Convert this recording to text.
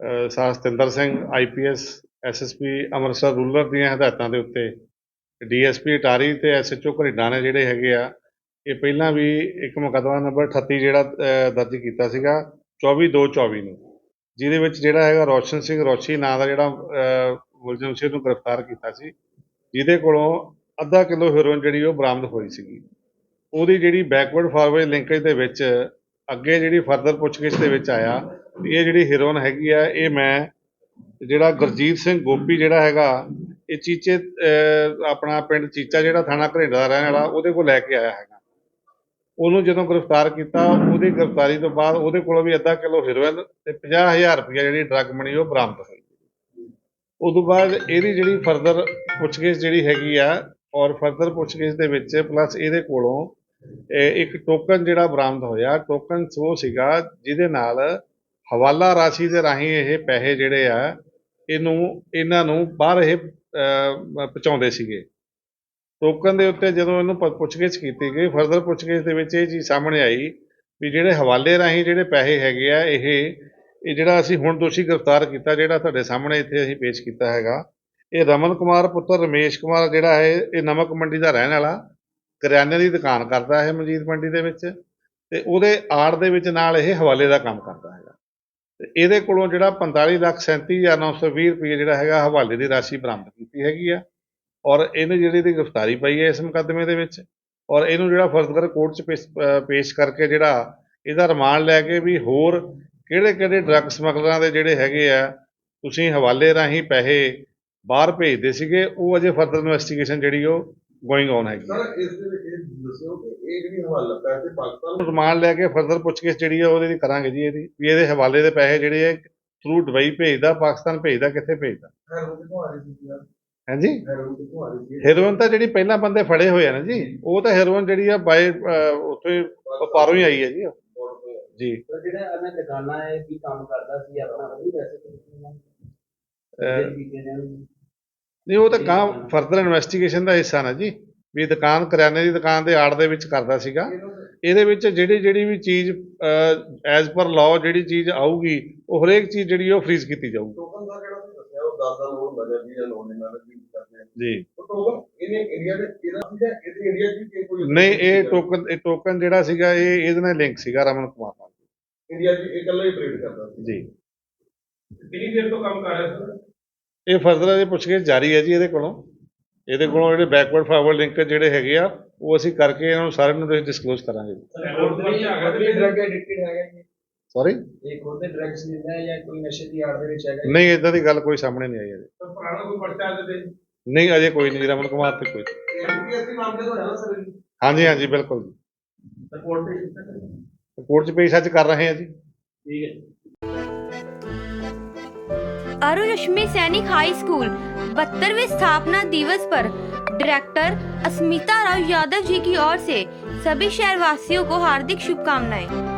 ਅਹ sir Satinder Singh IPS SSP Amritsar rural ਦੀਆਂ ਹਦਾਇਤਾਂ ਦੇ ਉੱਤੇ ਡੀਐਸਪੀ ਅਟਾਰੀ ਤੇ ਐਸਐਚਓ ਘਰਿੰਡਾ ਨੇ ਜਿਹੜੇ ਹੈਗੇ ਆ, ਇਹ ਪਹਿਲਾਂ ਵੀ ਇੱਕ ਮੁਕੱਦਮਾ ਨੰਬਰ 38 ਜਿਹੜਾ ਦਰਜ ਕੀਤਾ ਸੀਗਾ 24/2/24 ਨੂੰ, ਜਿਹਦੇ ਵਿੱਚ ਜਿਹੜਾ ਹੈਗਾ ਰੋਸ਼ਨ ਸਿੰਘ ਰੋਸ਼ੀ ਨਾਂ ਦਾ ਜਿਹੜਾ ਮੁਲਜ਼ਮ ਸੀ, ਉਹਨੂੰ ਗ੍ਰਿਫਤਾਰ ਕੀਤਾ ਸੀ, ਜਿਹਦੇ ਕੋਲੋਂ ਅੱਧਾ ਕਿਲੋ ਹੈਰੋਇਨ ਜਿਹੜੀ ਉਹ ਬਰਾਮਦ ਹੋਈ ਸੀਗੀ। ਉਹਦੀ ਜਿਹੜੀ ਬੈਕਵਰਡ ਫਾਰਵਰਡ ਲਿੰਕੇਜ ਦੇ ਵਿੱਚ ਅੱਗੇ ਜਿਹੜੀ ਫਰਦਰ ਪੁੱਛਗਿੱਛ ਦੇ ਵਿੱਚ ਆਇਆ ਇਹ ਜਿਹੜੀ ਹੀਰੋਇਨ ਹੈਗੀ ਆ, ਇਹ ਮੈਂ, ਜਿਹੜਾ ਗੁਰਜੀਤ ਸਿੰਘ ਗੋਪੀ ਜਿਹੜਾ ਹੈਗਾ, ਇਹ ਚੀਚੇ ਆਪਣਾ ਪਿੰਡ ਚੀਚਾ ਜਿਹੜਾ ਥਾਣਾ ਘਰੇਡਾ ਦਾ ਰਹਿਣ ਵਾਲਾ, ਉਹਦੇ ਕੋਲ ਲੈ ਕੇ ਆਇਆ ਹੈਗਾ। ਉਹਨੂੰ ਜਦੋਂ ਗ੍ਰਿਫਤਾਰ ਕੀਤਾ, ਉਹਦੀ ਗ੍ਰਿਫਤਾਰੀ ਤੋਂ ਬਾਅਦ ਉਹਦੇ ਕੋਲੋਂ ਵੀ ਅੱਧਾ ਕਿਲੋ ਹੈਰੋਇਨ ਤੇ 50000 ਰੁਪਇਆ ਜਿਹੜੀ ਡਰੱਗ ਮਨੀ ਉਹ ਬਰਾਮਦ ਹੋਈ। ਉਦੋਂ ਬਾਅਦ ਇਹਦੀ ਜਿਹੜੀ ਫਰਦਰ ਪੁੱਛਗਿੱਛ ਜਿਹੜੀ ਹੈਗੀ ਆ, ਔਰ ਫਰਦਰ ਪੁੱਛਗਿੱਛ ਦੇ ਵਿੱਚ ਪਲੱਸ ਇਹਦੇ ਕੋਲੋਂ ਇੱਕ ਟੋਕਨ ਜਿਹੜਾ ਬਰਾਮਦ ਹੋਇਆ, ਟੋਕਨ ਸੋ ਸੀਗਾ ਜਿਹਦੇ ਨਾਲ ਹਵਾਲਾ ਰਾਸ਼ੀ ਦੇ ਰਾਹੀਂ ਇਹ ਪੈਸੇ ਜਿਹੜੇ ਆ, ਇਹਨੂੰ, ਇਹਨਾਂ ਨੂੰ ਬਾਹਰ ਇਹ ਪਹੁੰਚਾਉਂਦੇ ਸੀਗੇ। ਟੋਕਨ ਦੇ ਉੱਤੇ ਜਦੋਂ ਇਹਨੂੰ ਪ- ਪੁੱਛਗਿੱਛ ਕੀਤੀ ਗਈ ਫਰਦਰ ਪੁੱਛਗਿੱਛ ਦੇ ਵਿੱਚ ਇਹ ਚੀਜ਼ ਸਾਹਮਣੇ ਆਈ ਵੀ ਜਿਹੜੇ ਹਵਾਲੇ ਰਾਹੀਂ ਜਿਹੜੇ ਪੈਸੇ ਹੈਗੇ ਆ, ਇਹ ਇਹ ਜਿਹੜਾ ਅਸੀਂ ਹੁਣ ਦੋਸ਼ੀ ਗ੍ਰਿਫਤਾਰ ਕੀਤਾ, ਜਿਹੜਾ ਤੁਹਾਡੇ ਸਾਹਮਣੇ ਇੱਥੇ ਅਸੀਂ ਪੇਸ਼ ਕੀਤਾ ਹੈਗਾ, ਇਹ ਰਮਨ ਕੁਮਾਰ ਪੁੱਤਰ, ਰਮੇਸ਼ ਕੁਮਾਰ ਜਿਹੜਾ ਹੈ, ਇਹ ਨਮਕ ਮੰਡੀ ਦਾ ਰਹਿਣ ਵਾਲਾ, ਕਰਿਆਨੇ ਦੀ ਦੁਕਾਨ ਕਰਦਾ ਹੈ ਮਜੀਦ ਮੰਡੀ ਦੇ ਵਿੱਚ ਤੇ ਉਹਦੇ ਆੜ ਦੇ ਵਿੱਚ ਨਾਲ ਇਹ ਹਵਾਲੇ ਦਾ ਕੰਮ ਕਰਦਾ। ਤੇ ਇਹਦੇ ਕੋਲੋਂ ਜਿਹੜਾ 45 ਲੱਖ 37920 ਰੁਪਏ ਜਿਹੜਾ ਹੈਗਾ ਹਵਾਲੇ ਦੀ ਰਾਸ਼ੀ ਬਰਾਮਦ ਕੀਤੀ ਹੈਗੀ ਆ। ਔਰ ਇਹਨੇ ਜਿਹੜੀ ਦੀ ਗ੍ਰਿਫਤਾਰੀ ਪਈ ਹੈ ਇਸ ਮੁਕੱਦਮੇ ਦੇ ਵਿੱਚ। ਔਰ ਇਹਨੂੰ ਜਿਹੜਾ ਫਰਦਰ ਕੋਰਟ 'ਚ ਪੇਸ਼ ਪੇਸ਼ ਕਰਕੇ ਜਿਹੜਾ ਇਹਦਾ ਰਿਮਾਂਡ ਲੈ ਕੇ ਵੀ ਹੋਰ ਕਿਹੜੇ ਕਿਹੜੇ ਡਰੱਗ ਸਮਗਲਰਾਂ ਦੇ ਜਿਹੜੇ ਹੈਗੇ ਆ, ਤੁਸੀਂ ਹਵਾਲੇ ਰਾਹੀਂ ਪੈਸੇ ਬਾਹਰ ਭੇਜਦੇ ਸੀਗੇ, ਉਹ ਅਜੇ ਫਰਦਰ ਇਨਵੈਸਟੀਗੇਸ਼ਨ ਜਿਹੜੀ ਉਹ ਗੋਇੰਗ ਔਨ ਹੈਗੀ। ਸਰ ਇਸ ਦੇ ਵਿੱਚ ਇਹ ਦੱਸਿਓ ਕਿ ਇਹ ਜਿਹੜੀ ਹਵਾਲਾ ਪੈਸੇ ਪਾਕਿਸਤਾਨ ਰਿਮਾਂਡ ਲੈ ਕੇ ਫਰਦਰ ਪੁੱਛਗਿੱਛ ਜਿਹੜੀ ਆ ਉਹਦੀ ਕਰਾਂਗੇ ਜੀ ਇਹਦੀ। ਵੀ ਇਹਦੇ ਹਵਾਲੇ ਦੇ ਪੈਸੇ ਜਿਹੜੇ ਆ ਥਰੂ ਦੁਬਈ ਭੇਜਦਾ ਪਾਕਿਸਤਾਨ ਭੇਜਦਾ ਕਿੱਥੇ ਭੇਜਦਾ? ਹੈਰੋਨ ਕਿੱਥੋਂ ਆ ਰਹੀ ਸੀ ਯਾਰ? ਹਾਂਜੀ? ਹੈਰੋਨ ਕਿੱਥੋਂ ਆ ਰਹੀ ਸੀ? ਹੈਰੋਇਨ ਤਾਂ ਜਿਹੜੀ ਪਹਿਲਾਂ ਬੰਦੇ ਫੜੇ ਹੋਏ ਆ ਨਾ ਜੀ ਉਹ ਤਾਂ ਹੈਰੋਇਨ ਜਿਹੜੀ ਆ ਬਾਏ ਉੱਥੇ ਪਾਰੋਂ ਹੀ ਆਈ ਹੈ ਜੀ। ਜੀ। ਤਾਂ ਜਿਹੜਾ ਇਹਨਾਂ ਦੁਕਾਨਾਂ ਹੈ ਕੀ ਕੰਮ ਕਰਦਾ ਸੀ ਆਪਣਾ ਉਹ ਵੀ ਵੈਸੇ ਅਹ, ਤਾਂ ਨਹੀਂ ਉਹ ਤਾਂ ਕਾਂ ਫਰਦਰ ਇਨਵੈਸਟੀਗੇਸ਼ਨ ਦਾ ਹਿੱਸਾ ਨਾ ਜੀ। ਵੀ ਦੁਕਾਨ ਕਰਿਆਨੇ ਦੀ ਦੁਕਾਨ ਦੇ ਆੜ ਦੇ ਵਿੱਚ ਕਰਦਾ ਸੀਗਾ। ਇਹਦੇ ਵਿੱਚ ਜਿਹੜੀ ਜਿਹੜੀ ਵੀ ਚੀਜ਼ ਐਜ਼ ਪਰ ਲਾਅ ਜਿਹੜੀ ਚੀਜ਼ ਆਊਗੀ ਉਹ ਹਰੇਕ ਚੀਜ਼ ਜਿਹੜੀ ਉਹ ਫ੍ਰੀਜ਼ ਕੀਤੀ ਜਾਊਗੀ। ਟੋਕਨ ਦਾ ਜਿਹੜਾ ਤੁਸੀਂ ਦੱਸਿਆ ਉਹ 10 ਦਾ ਲੋਨ ਹੁੰਦਾ ਜਾਂ 20 ਦਾ ਲੋਨ ਇਹਨਾਂ ਨੇ ਵੀ ਕਰਦੇ। ਆ ਜੀ। ਉਹ ਟੋਕਨ ਇਹਨੇ ਇੰਡੀਆ ਦੇ ਇਹਦਾ ਸੀਗਾ? ਇਹਦੇ ਇੰਡੀਆ ਦੀ ਕਿ ਕੋਈ ਨਹੀਂ ਇਹ ਟੋਕਨ ਇਹ ਟੋਕਨ ਜਿਹੜਾ ਸੀਗਾ ਇਹ ਇਹਦੇ ਨਾਲ ਲਿੰਕ ਸੀਗਾ ਰਮਨ ਕੁਮਾਰ ਨਾਲ। ਇੰਡੀਆ ਦੀ ਇਹ ਇਕੱਲਾ ਹੀ ਟ੍ਰੇਡ ਕਰਦਾ ਸੀ। ਜੀ। ਕਿੰਨੀ ਦੇਰ ਤੋਂ ਕੰਮ ਕਰ ਰਿਹਾ ਸਰ ਇਹ ਫਰਦਰ ਇਹਦੇ ਪੁੱਛਗਿੱਛ ਜਾਰੀ ਹੈ ਜੀ ਇਹਦੇ ਕੋਲੋਂ। ਇਹਦੇ ਕੋਲੋਂ ਜਿਹੜੇ ਬੈਕਵਰਡ ਫਾਰਵਰਡ ਲਿੰਕ ਜਿਹੜੇ ਹੈਗੇ ਆ ਉਹ ਅਸੀਂ ਕਰਕੇ ਇਹਨਾਂ ਨੂੰ ਸਾਰਿਆਂ ਨੂੰ ਡਿਸਕਲੋਜ਼ ਕਰਾਂਗੇ। ਸੌਰੀ ਇਹ ਖੁਦ ਡਰਗਸ ਲੈਂਦਾ ਜਾਂ ਕੋਈ ਨਸ਼ੇ ਦੀ ਆੜ ਦੇ ਵਿੱਚ ਹੈਗਾ ਨਹੀਂ ਇਦਾਂ ਦੀ ਗੱਲ ਕੋਈ ਸਾਹਮਣੇ ਨਹੀਂ ਆਈ ਅਜੇ ਪੁਰਾਣਾ ਕੋਈ ਪਰਚਾ ਦੇ ਦੇ? ਨਹੀਂ ਅਜੇ ਕੋਈ ਨਹੀਂ ਰਮਨ ਕੁਮਾਰ ਤੇ ਕੋਈ। ਐਮਪੀਐਸਸੀ ਮਾਮਲੇ ਤੋਂ ਹੈ ਨਾ ਸਰ ਹਾਂਜੀ ਹਾਂਜੀ ਬਿਲਕੁਲ ਜੀ। ਰਿਪੋਰਟ ਤੇ ਕੀਤਾ। ਕੋਰਟ 'ਚ ਪੇਸ਼ ਅੱਜ ਕਰ ਰਹੇ ਹਾਂ ਜੀ। ਠੀਕ ਹੈ अरुण रश्मि सैनिक हाई स्कूल बहत्तरवे स्थापना दिवस पर डायरेक्टर अस्मिता राव यादव जी की ओर से सभी शहरवासियों को हार्दिक शुभकामनाएँ।